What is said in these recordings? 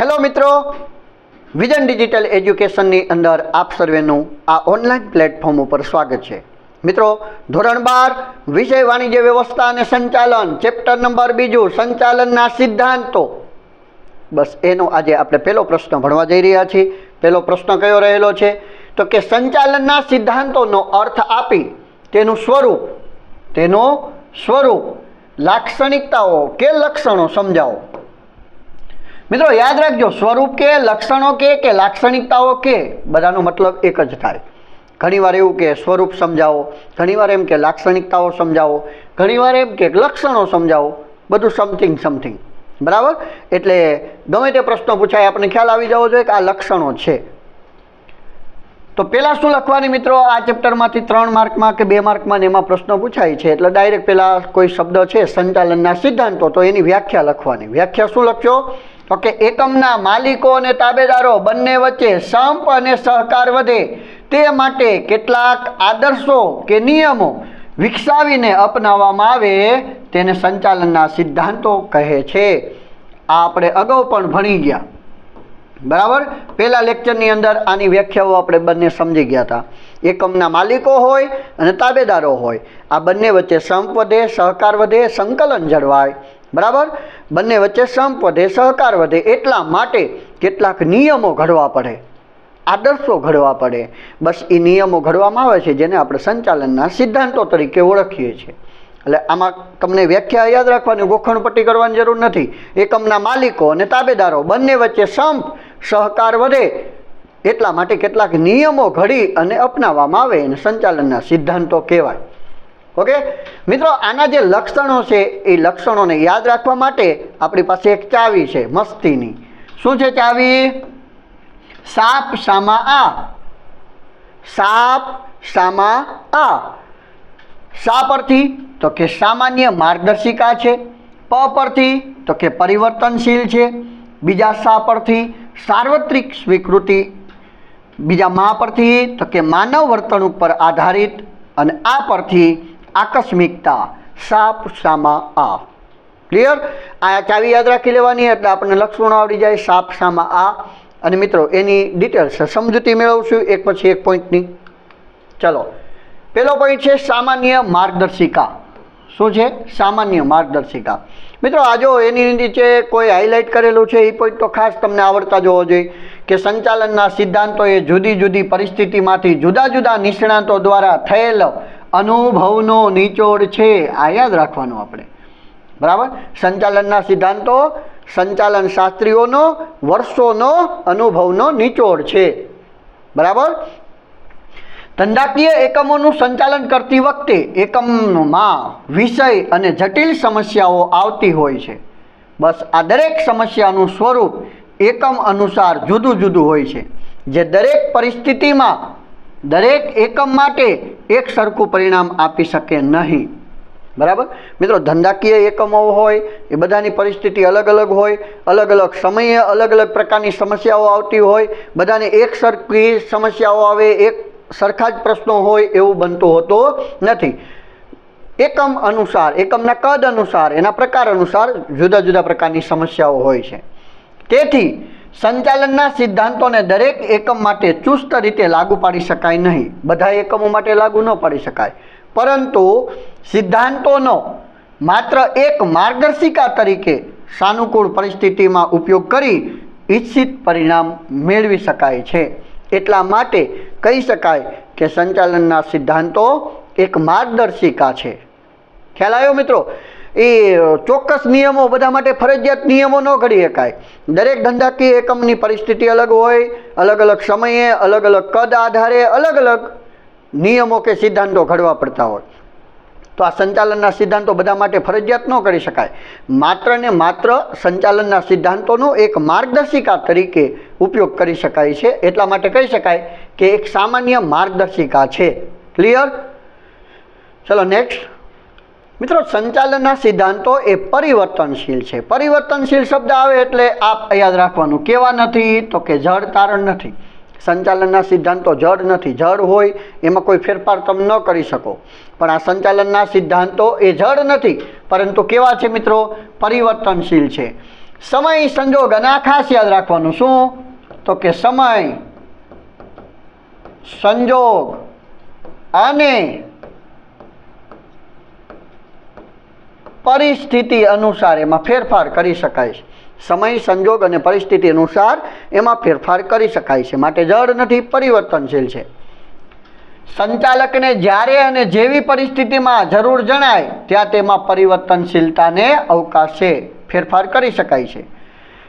Hello મિત્રો vision digital એજ્યુકેશનની અંદર આપ સર્વેનું આ ઓનલાઈન પ્લેટફોર્મ ઉપર સ્વાગત છે. મિત્રો, ધોરણ બાર, વિષય વાણિજ્ય વ્યવસ્થા અને સંચાલન, ચેપ્ટર નંબર બીજું, સંચાલનના સિદ્ધાંતો. બસ એનો આજે આપણે પહેલો પ્રશ્ન ભણવા જઈ રહ્યા છીએ. પહેલો પ્રશ્ન કયો રહેલો છે? તો કે સંચાલનના સિદ્ધાંતોનો અર્થ આપી તેનું સ્વરૂપ તેનું સ્વરૂપ, લાક્ષણિકતાઓ કે લક્ષણો સમજાવો. મિત્રો, યાદ રાખજો, સ્વરૂપ કે, લક્ષણો કે કે લાક્ષણિકતાઓ કે, બધાનો મતલબ એક જ થાય. ઘણીવાર એવું કે સ્વરૂપ સમજાવો, ઘણીવાર એમ કે લાક્ષણિકતાઓ સમજાવો, ઘણીવાર એમ કે લક્ષણો સમજાવો, બધું સમથિંગ સમથિંગ બરાબર? એટલે ગમે તે પ્રશ્નો પૂછાય આપણને ખ્યાલ આવી જવો જોઈએ કે આ લક્ષણો છે. તો પહેલાં શું લખવાની મિત્રો? આ ચેપ્ટરમાંથી ત્રણ માર્કમાં કે બે માર્કમાં એમાં પ્રશ્નો પૂછાય છે, એટલે ડાયરેક્ટ પહેલાં કોઈ શબ્દ છે, સંચાલનના સિદ્ધાંતો, તો એની વ્યાખ્યા લખવાની. વ્યાખ્યા શું લખશો? તો કે એકમના માલિકો અને તાબેદારો બંને વચ્ચે સંપ અને સહકાર વધે. તે માટે કેટલાક આદર્શો કે નિયમો વિકસાવીને અપનાવવામાં આવે તેને સંચાલનના સિદ્ધાંતો કહે છે. આ આપણે અગાઉ પણ ભણી ગયા. બરાબર? પહેલા લેક્ચરની અંદર આની વ્યાખ્યાઓ આપણે બંને સમજી ગયા હતા. એકમના માલિકો હોય અને તાબેદારો હોય. આ બંને વચ્ચે સંપ વધે, સહકાર વધે, સંકલન જળવાય. બરાબર? બંને વચ્ચે સંપ વધે સહકાર વધે, એટલા માટે કેટલાક નિયમો ઘડવા પડે. આદર્શો ઘડવા પડે. બસ એ નિયમો ઘડવામાં આવે છે, જેને આપણે સંચાલનના સિદ્ધાંતો તરીકે ઓળખીએ છીએ. એટલે આમાં તમને વ્યાખ્યા યાદ રાખવાની ગોખણ પટ્ટી કરવાની જરૂર નથી. એકમના માલિકો અને તાબેદારો બંને વચ્ચે સંપ, સહકાર વધે, એટલા માટે કેટલાક નિયમો ઘડી અને અપનાવવામાં આવે અને સંચાલનના સિદ્ધાંતો કહેવાય. ઓકે? મિત્રો, આના જે લક્ષણો છે, એ લક્ષણોને યાદ રાખવા માટે આપણી પાસે એક ચાવી છે, મસ્તીની. શું છે ચાવી? સાપ સામા આ. સાપ સામા આ. સા પરથી? તો કે સામાન્ય માર્ગદર્શિકા છે. પ પરથી? તો કે પરિવર્તનશીલ છે. બીજા સા પરથી? સાર્વત્રિક સ્વીકૃતિ. બીજા મા પરથી? તો કે માનવ વર્તણૂક પર આધારિત. અને આ પરથી આકસ્મિકતા. સાપ સામા આ? ક્લિયર આ ચાવી યાદ રાખી લેવાની એટલે આપણને લક્ષણો આવડી જાય સાપ સામા આ. અને મિત્રો, એની ડિટેલ્સ સમજૂતી મેળવશું, એક પછી એક પોઈન્ટની ચલો. પહેલો પોઈન્ટ છે સામાન્ય માર્ગદર્શિકા. શું છે? સામાન્ય માર્ગદર્શિકા. મિત્રો, આ જો એની નીચે કોઈ હાઇલાઇટ કરેલું છે, એ પોઈન્ટ તો ખાસ તમને આવડતા જોવો જોઈએ કે સંચાલનના સિદ્ધાંતો એ જુદી જુદી પરિસ્થિતિમાંથી જુદા જુદા નિષ્ણાંતો દ્વારા થયેલ અનુભવનો નિચોડ છે. આ યાદ રાખવાનું આપણે. બરાબર? સંચાલનના સિદ્ધાંતો, સંચાલન શાસ્ત્રીઓનો, વર્ષોનો, અનુભવનો નિચોડ છે. બરાબર? ધંધાકીય એકમોનું સંચાલન કરતી વખતે એકમમાં વિષય અને જટિલ સમસ્યાઓ આવતી હોય છે. બસ આ દરેક સમસ્યાનું સ્વરૂપ એકમ અનુસાર જુદું જુદું હોય છે. જે દરેક પરિસ્થિતિમાં દરેક એકમ માટે એક સરખું પરિણામ આપી શકે નહીં. બરાબર? મિત્રો, ધંધાકીય એકમો હોય, એ બધાની પરિસ્થિતિ અલગ અલગ હોય, અલગ અલગ સમયે અલગ અલગ પ્રકારની સમસ્યાઓ આવતી હોય, બધાને એક સરખી સમસ્યાઓ આવે, એક સરખા જ પ્રશ્નો હોય એવું બનતું હોતું નથી. એકમ અનુસાર, એકમના કદ અનુસાર, એના પ્રકાર અનુસાર જુદા જુદા પ્રકારની સમસ્યાઓ હોય છે. તેથી સંચાલનના સિદ્ધાંતોને દરેક એકમ માટે ચુસ્ત રીતે લાગુ પાડી શકાય નહીં. બધા એકમો માટે લાગુ ન પાડી શકાય. પરંતુ સિદ્ધાંતોનો માત્ર એક માર્ગદર્શિકા તરીકે સાનુકૂળ પરિસ્થિતિમાં ઉપયોગ કરી ઈચ્છિત પરિણામ મેળવી શકાય છે. એટલા માટે કહી શકાય કે સંચાલનના સિદ્ધાંતો એક માર્ગદર્શિકા છે. ખ્યાલ આવ્યો મિત્રો? એ ચોક્કસ નિયમો, બધા માટે ફરજિયાત નિયમો ન ઘડી શકાય. દરેક ધંધાકીય એકમની પરિસ્થિતિ અલગ હોય, અલગ અલગ સમયે, અલગ અલગ કદ આધારે, અલગ અલગ નિયમો કે સિદ્ધાંતો ઘડવા પડતા હોય. તો આ સંચાલનના સિદ્ધાંતો બધા માટે ફરજિયાત ન કરી શકાય. માત્ર ને માત્ર સંચાલનના સિદ્ધાંતોનો એક માર્ગદર્શિકા તરીકે ઉપયોગ કરી શકાય છે. એટલા માટે કહી શકાય કે એક સામાન્ય માર્ગદર્શિકા છે. ક્લિયર ચલો નેક્સ્ટ મિત્રો, સંચાલનના સિદ્ધાંતો એ પરિવર્તનશીલ છે. પરિવર્તનશીલ શબ્દ આવે એટલે આપ યાદ રાખવાનું, કેવા નથી તો કે જળ તારણ નથી. સંચાલનના સિદ્ધાંતો જળ નથી જળ હોય એમાં કોઈ ફેરફાર તમે ન કરી શકો. પણ આ સંચાલનના સિદ્ધાંતો એ જળ નથી, પરંતુ કેવા છે મિત્રો? પરિવર્તનશીલ છે. સમય સંજોગ અને આ ખાસ યાદ રાખવાનું, શું? તો કે સમય સંજોગ અને પરિસ્થિતિ અનુસાર એમાં ફેરફાર કરી શકાય છે. સમય, સંજોગ અને પરિસ્થિતિ અનુસાર એમાં ફેરફાર કરી શકાય છે. માટે જળ નથી, પરિવર્તનશીલ છે. સંચાલકને જ્યારે અને જેવી પરિસ્થિતિમાં જરૂર જણાય, ત્યાં તેમાં પરિવર્તનશીલતાને અવકાશ, ફેરફાર કરી શકાય છે.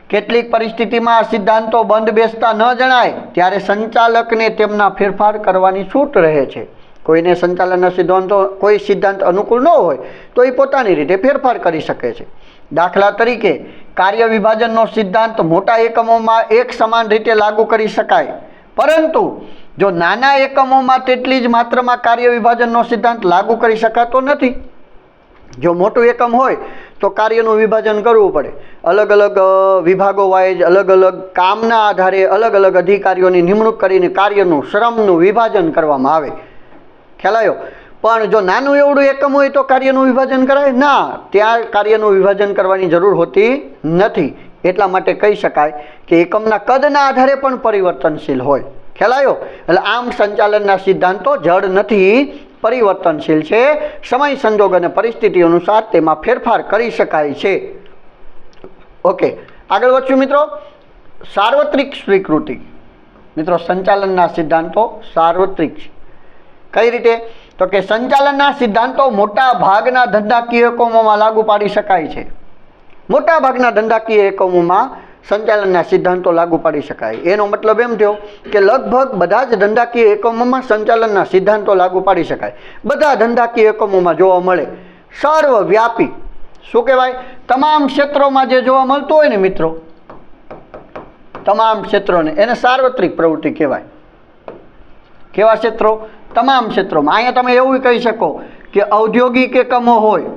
કેટલીક પરિસ્થિતિમાં સિદ્ધાંતો બંધ બેસતા ન જણાય, ત્યારે સંચાલકને તેમના ફેરફાર કરવાની છૂટ રહે છે. કોઈને સંચાલનના સિદ્ધાંતો કોઈ સિદ્ધાંત અનુકૂળ ન હોય, તો એ પોતાની રીતે ફેરફાર કરી શકે છે. દાખલા તરીકે, કાર્ય વિભાજનનો સિદ્ધાંત મોટા એકમોમાં એક સમાન રીતે લાગુ કરી શકાય. પરંતુ, જો નાના એકમોમાં તેટલી જ માત્રામાં કાર્ય વિભાજનનો સિદ્ધાંત લાગુ કરી શકાતો નથી. જો મોટું એકમ હોય, તો કાર્યનું વિભાજન કરવું પડે. અલગ અલગ વિભાગો વાઇઝ અલગ અલગ કામના આધારે અલગ અલગ અધિકારીઓની નિમણૂક કરીને કાર્યનું, શ્રમનું વિભાજન કરવામાં આવે. ખ્યાલ આવ્યો પણ જો નાનું એવડું એકમ હોય તો કાર્યનું વિભાજન કરાય? ના, ત્યાં કાર્યનું વિભાજન કરવાની જરૂર હોતી નથી. એટલા માટે કહી શકાય કે એકમના કદના આધારે પણ પરિવર્તનશીલ હોય. ખ્યાલ આવ્યો એટલે આમ સંચાલનના સિદ્ધાંતો જડ નથી, પરિવર્તનશીલ છે. સમય, સંજોગ અને પરિસ્થિતિ અનુસાર તેમાં ફેરફાર કરી શકાય છે. ઓકે, આગળ વધશું મિત્રો. સાર્વત્રિક સ્વીકૃતિ. મિત્રો, સંચાલનના સિદ્ધાંતો સાર્વત્રિક છે. કઈ રીતે? તો કે સંચાલનના સિદ્ધાંતો મોટા ભાગના ધંધાકીય એકમોમાં લાગુ પાડી શકાય છે. મોટા ભાગના ધંધાકીય એકમોમાં સંચાલનના સિદ્ધાંતો લાગુ પાડી શકાય. એનો મતલબ એમ થયો કે લગભગ બધા જ ધંધાકીય એકમોમાં સંચાલનના સિદ્ધાંતો લાગુ પાડી શકાય. બધા ધંધાકીય એકમોમાં જોવા મળે સર્વવ્યાપી. શું કહેવાય? તમામ ક્ષેત્રોમાં જે જોવા મળતું હોય ને મિત્રો, તમામ ક્ષેત્રોને એને સાર્વત્રિક પ્રવૃત્તિ કહેવાય. કેવા ક્ષેત્રો? તમામ ક્ષેત્રોમાં. અહીંયા તમે એવું કહી શકો કે ઔદ્યોગિક એકમો હોય,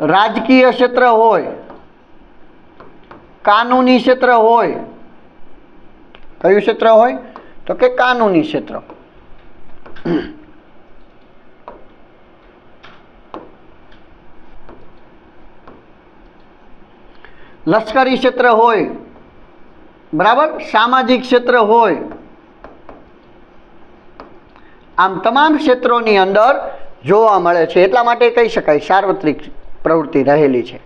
રાજકીય ક્ષેત્ર હોય, કાનૂની ક્ષેત્ર હોય, કયું ક્ષેત્ર હોય? તો કે કાનૂની ક્ષેત્ર. લશ્કરી ક્ષેત્ર હોય બરાબર? સામાજિક ક્ષેત્ર હોય. આમ તમામ ક્ષેત્રોની અંદર જોવા મળે છે. એટલા માટે કહી શકાય, સાર્વત્રિક પ્રવૃત્તિ રહેલી છે.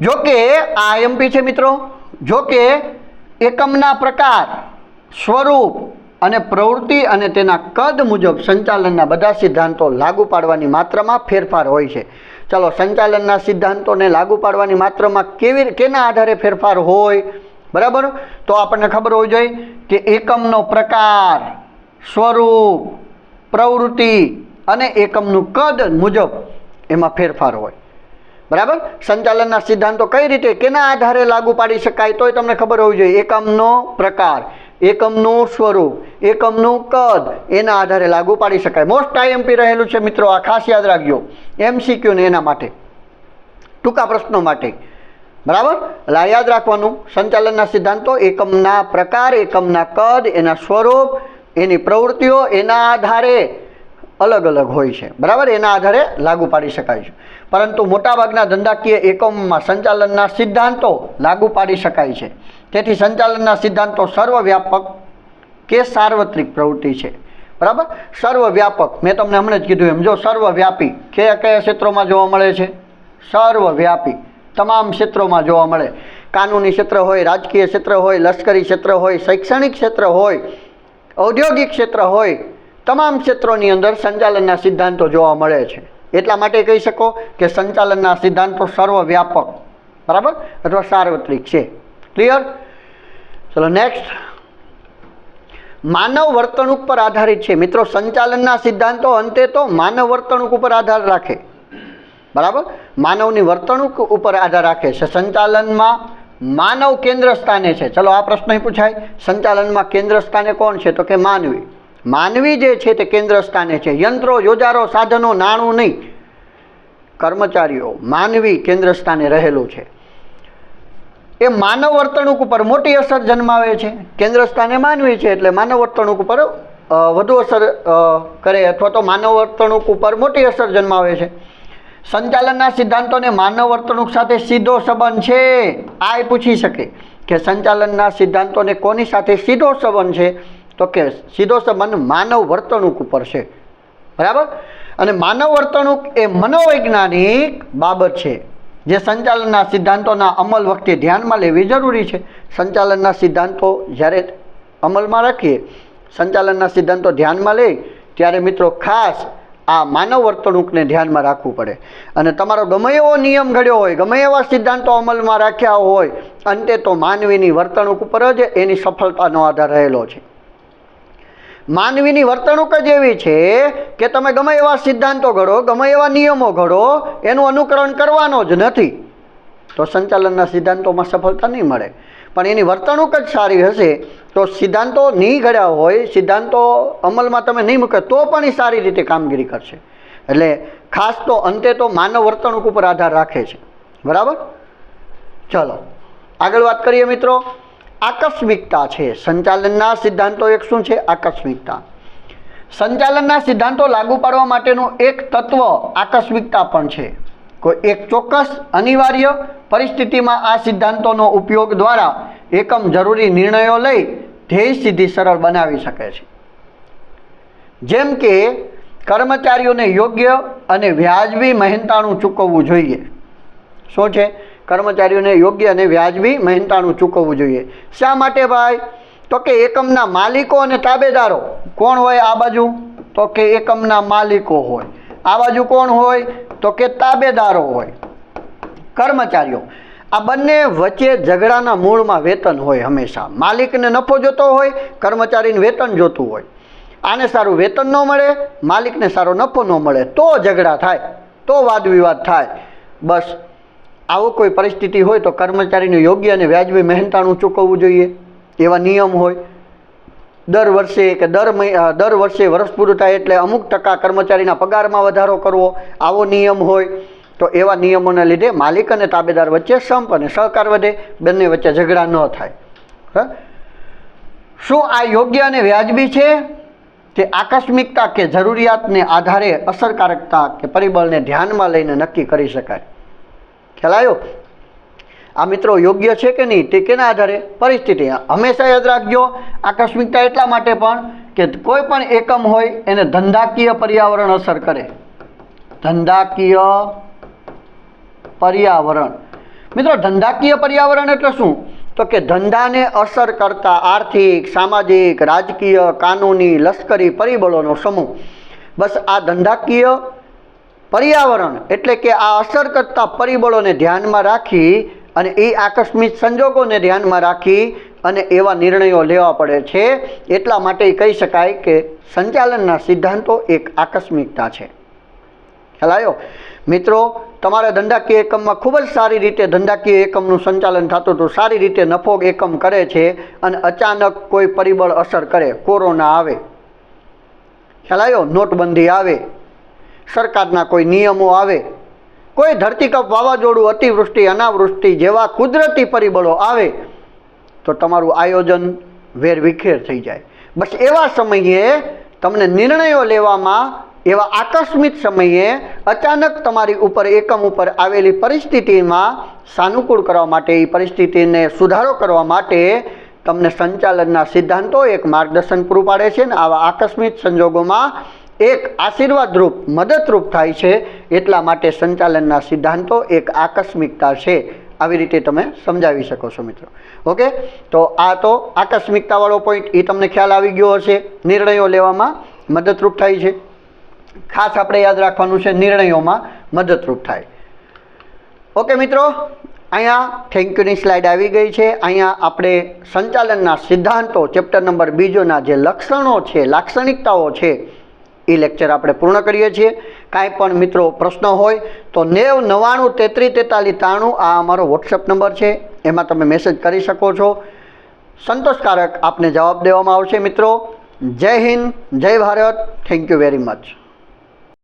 જો કે આ એમપી છે મિત્રો. જો કે એકમના પ્રકાર, સ્વરૂપ અને પ્રવૃત્તિ અને તેના કદ મુજબ સંચાલનના બધા સિદ્ધાંતો લાગુ પાડવાની માત્રામાં ફેરફાર હોય છે. ચાલો, સંચાલનના સિદ્ધાંતોને લાગુ પાડવાની માત્રામાં કેવી, કેના આધારે ફેરફાર હોય? બરાબર? તો આપણને ખબર હોવી જોઈએ કે એકમનો પ્રકાર, સ્વરૂપ, પ્રવૃત્તિ અને એકમનું કદ મુજબ એમાં ફેરફાર હોય. બરાબર? સંચાલનના સિદ્ધાંતો કઈ રીતે, કેના આધારે લાગુ પાડી શકાય તોય તમને ખબર હોવી જોઈએ. એકમનો પ્રકાર, એકમનું સ્વરૂપ, એકમનું કદ એના આધારે લાગુ પાડી શકાય. મોસ્ટ આઈએમપી રહેલું છે મિત્રો, આ ખાસ યાદ રાખજો. એમસીક્યુ ને એના માટે. ટૂંકા પ્રશ્નો માટે. બરાબર? એટલે યાદ રાખવાનું, સંચાલનના સિદ્ધાંતો, એકમના પ્રકાર, એકમના કદ, એના સ્વરૂપ, એની પ્રવૃત્તિઓ, એના આધારે અલગ અલગ હોય છે. બરાબર? એના આધારે લાગુ પાડી શકાય છે. પરંતુ મોટાભાગના ધંધાકીય એકમોમાં સંચાલનના સિદ્ધાંતો લાગુ પાડી શકાય છે. તેથી સંચાલનના સિદ્ધાંતો સર્વવ્યાપક કે સાર્વત્રિક પ્રવૃત્તિ છે. બરાબર? સર્વવ્યાપક. મેં તમને હમણાં જ કીધું એમ, જો સર્વવ્યાપી, કયા કયા ક્ષેત્રોમાં જોવા મળે છે? સર્વવ્યાપી. તમામ ક્ષેત્રોમાં જોવા મળે. કાનૂની ક્ષેત્ર હોય, રાજકીય ક્ષેત્ર હોય, લશ્કરી ક્ષેત્ર હોય, શૈક્ષણિક ક્ષેત્ર હોય, ઔદ્યોગિક ક્ષેત્ર હોય, તમામ ક્ષેત્રોની અંદર સંચાલનના સિદ્ધાંતો જોવા મળે છે. એટલા માટે કહી શકો કે સંચાલનના સિદ્ધાંતો સર્વવ્યાપક. બરાબર? અથવા સાર્વત્રિક છે. ક્લિયર ચલો નેક્સ્ટ માનવ વર્તણૂક પર આધારિત છે. મિત્રો, સંચાલનના સિદ્ધાંતો અંતે તો માનવ વર્તણૂક ઉપર આધાર રાખે. બરાબર? માનવની વર્તણૂક ઉપર આધાર રાખે છે. સંચાલનમાં માનવ કેન્દ્ર સ્થાને છે. ચલો આ પ્રશ્ન પૂછાય. સંચાલનમાં કેન્દ્ર સ્થાને કોણ છે? તો કે માનવી. માનવી જે છે તે કેન્દ્ર સ્થાને છે. યંત્રો, યોજારો, સાધનો, નાણું નહીં. કર્મચારીઓ, માનવી કેન્દ્ર સ્થાને રહેલું છે. એ માનવ વર્તણૂક ઉપર મોટી અસર જન્માવે છે. કેન્દ્ર સ્થાને માનવી છે એટલે માનવ વર્તણૂક ઉપર વધુ અસર કરે અથવા તો માનવ વર્તણૂક ઉપર મોટી અસર જન્માવે છે. સંચાલનના સિદ્ધાંતોને માનવ વર્તણૂક સાથે સીધો સંબંધ છે. આ એ પૂછી શકે કે સંચાલનના સિદ્ધાંતોને કોની સાથે સીધો સંબંધ છે? તો કે સીધો સંબંધ માનવ વર્તણૂક ઉપર છે. બરાબર? અને માનવ વર્તણૂક એ મનોવૈજ્ઞાનિક બાબત છે. જે સંચાલનના સિદ્ધાંતોના અમલ વખતે ધ્યાનમાં લેવી જરૂરી છે. સંચાલનના સિદ્ધાંતો જ્યારે અમલમાં રાખીએ, સંચાલનના સિદ્ધાંતો ધ્યાનમાં લઈ, ત્યારે મિત્રો ખાસ આ માનવ વર્તણૂકને ધ્યાનમાં રાખવું પડે. અને તમારો ગમે એવો નિયમ ઘડ્યો હોય, ગમે એવા સિદ્ધાંતો અમલમાં રાખ્યા હોય, અંતે તો માનવીની વર્તણૂક ઉપર જ એની સફળતાનો આધાર રહેલો છે. માનવીની વર્તણૂક જ એવી છે કે તમે ગમે એવા સિદ્ધાંતો ઘડો, ગમે એવા નિયમો ઘડો, એનું અનુકરણ કરવાનો જ નથી. તો સંચાલનના સિદ્ધાંતોમાં સફળતા નહીં મળે. પણ એની વર્તણૂક જ સારી હશે, તો સિદ્ધાંતો નહીં ઘડ્યા હોય, સિદ્ધાંતો અમલમાં તમે નહીં મૂકે, તો પણ એ સારી રીતે કામગીરી કરશે. એટલે ખાસ તો અંતે તો માનવ વર્તણૂક ઉપર આધાર રાખે છે. બરાબર? ચલો, આગળ વાત કરીએ મિત્રો. આકસ્મિકતા છે. સંચાલનના સિદ્ધાંતો એક શું છે? આકસ્મિકતા. સંચાલનના સિદ્ધાંતો લાગુ પાડવા માટેનું એક તત્વ આકસ્મિકતા પણ છે. કોઈ એક ચોક્કસ અનિવાર્ય પરિસ્થિતિમાં આ સિદ્ધાંતોનો ઉપયોગ દ્વારા એકમ જરૂરી નિર્ણયો લઈ ધ્યેય સિદ્ધિ સરળ બનાવી શકે છે. જેમ કે કર્મચારીઓને યોગ્ય અને વ્યાજબી મહેનતાણું ચૂકવવું જોઈએ. શું છે? કર્મચારીઓને યોગ્ય અને વ્યાજબી મહેનતાણું ચૂકવવું જોઈએ. શા માટે ભાઈ? તો કે એકમના માલિકો અને તાબેદારો. કોણ હોય આ બાજુ? તો કે એકમના માલિકો હોય. આ બાજુ કોણ હોય? તો કે તાબેદારો હોય. કર્મચારીઓ. આ બંને વચ્ચે ઝઘડાના મૂળમાં વેતન હોય હંમેશા. માલિકને નફો જોતો હોય, કર્મચારીને વેતન જોતું હોય. આને સારું વેતન ન મળે, માલિકને સારો નફો ન મળે, તો ઝઘડા થાય, તો વાદ વિવાદ થાય. બસ. આવો કોઈ પરિસ્થિતિ હોય તો કર્મચારીને યોગ્ય અને વ્યાજબી મહેનતાણું ચૂકવવું જોઈએ. એવા નિયમ હોય. દર વર્ષે કે દર દર વર્ષે વર્ષ પૂરું થાય એટલે અમુક ટકા કર્મચારીના પગારમાં વધારો કરવો, આવો નિયમ હોય, તો એવા નિયમોના લીધે માલિક અને તાબેદાર વચ્ચે સંપ અને સહકાર વધે, બંને વચ્ચે ઝઘડા ન થાય. હ? શું આ યોગ્ય અને વ્યાજબી છે? તે આકસ્મિકતા કે જરૂરિયાતને આધારે અસરકારકતા કે પરિબળને ધ્યાનમાં લઈને નક્કી કરી શકાય? ખ્યાલ આવ્યો? આ મિત્રો યોગ્ય છે કે નહીં તે કેના આધારે પરિસ્થિતિ હંમેશા યાદ રાખજો આકસ્મિકતા એટલા માટે પણ કે કોઈ પણ એકમ હોય એને ધંધાકીય પર્યાવરણ અસર કરે. ધંધાકીય પર્યાવરણ. મિત્રો, ધંધાકીય પર્યાવરણ એટલે શું? તો કે ધંધાને અસર કરતા આર્થિક, સામાજિક, રાજકીય, કાનૂની, લશ્કરી પરિબળોનો સમૂહ. બસ આ ધંધાકીય પર્યાવરણ એટલે કે આ અસર કરતા પરિબળોને ધ્યાનમાં રાખી અને એ આકસ્મિક સંજોગોને ધ્યાનમાં રાખી અને એવા નિર્ણયો લેવા પડે છે. એટલા માટે કહી શકાય કે સંચાલનના સિદ્ધાંતો એક આકસ્મિકતા છે. ખ્યાલ મિત્રો, તમારા ધંધાકીય એકમમાં ખૂબ જ સારી રીતે ધંધાકીય એકમનું સંચાલન થતું હતું. સારી રીતે નફો એકમ કરે છે અને અચાનક કોઈ પરિબળ અસર કરે. કોરોના આવે. ખ્યાલ નોટબંધી આવે. સરકારના કોઈ નિયમો આવે. કોઈ ધરતીકપ વાવાઝોડું, અતિવૃષ્ટિ, અનાવૃષ્ટિ જેવા કુદરતી પરિબળો આવે, તો તમારું આયોજન વેરવિખેર થઈ જાય. બસ એવા સમયે તમને નિર્ણયો લેવામાં, એવા આકસ્મિક સમયે અચાનક તમારી ઉપર, એકમ ઉપર આવેલી પરિસ્થિતિમાં સાનુકૂળ કરવા માટે, એ પરિસ્થિતિને સુધારો કરવા માટે તમને સંચાલનના સિદ્ધાંતો એક માર્ગદર્શન પૂરું પાડે છે ને આવા આકસ્મિક સંજોગોમાં એક આશીર્વાદરૂપ, મદદરૂપ થાય છે એટલા માટે સંચાલનના સિદ્ધાંતો એક આકસ્મિકતા છે. આવી રીતે તમે સમજાવી શકો છો મિત્રો. ઓકે? તો આ તો આકસ્મિકતાવાળો પોઈન્ટ એ તમને ખ્યાલ આવી ગયો હશે. નિર્ણયો લેવામાં મદદરૂપ થાય છે. ખાસ આપણે યાદ રાખવાનું છે નિર્ણયોમાં મદદરૂપ થાય. ઓકે મિત્રો? અહીંયા થેન્ક યુની સ્લાઇડ આવી ગઈ છે. અહીંયા આપણે સંચાલનના સિદ્ધાંતો ચેપ્ટર નંબર બીજોના જે લક્ષણો છે, લાક્ષણિકતાઓ છે એ લેક્ચર આપણે પૂર્ણ કરીએ છીએ. કાંઈ પણ મિત્રો પ્રશ્ન હોય તો નેવ નવ્વાણું તેત્રીસ તેતાલીસ ત્રાણું આ અમારો વોટ્સઅપ નંબર છે. એમાં તમે મેસેજ કરી શકો છો. સંતોષકારક આપને જવાબ દેવામાં આવશે મિત્રો. જય હિન્દ, જય Bharat. Thank you very much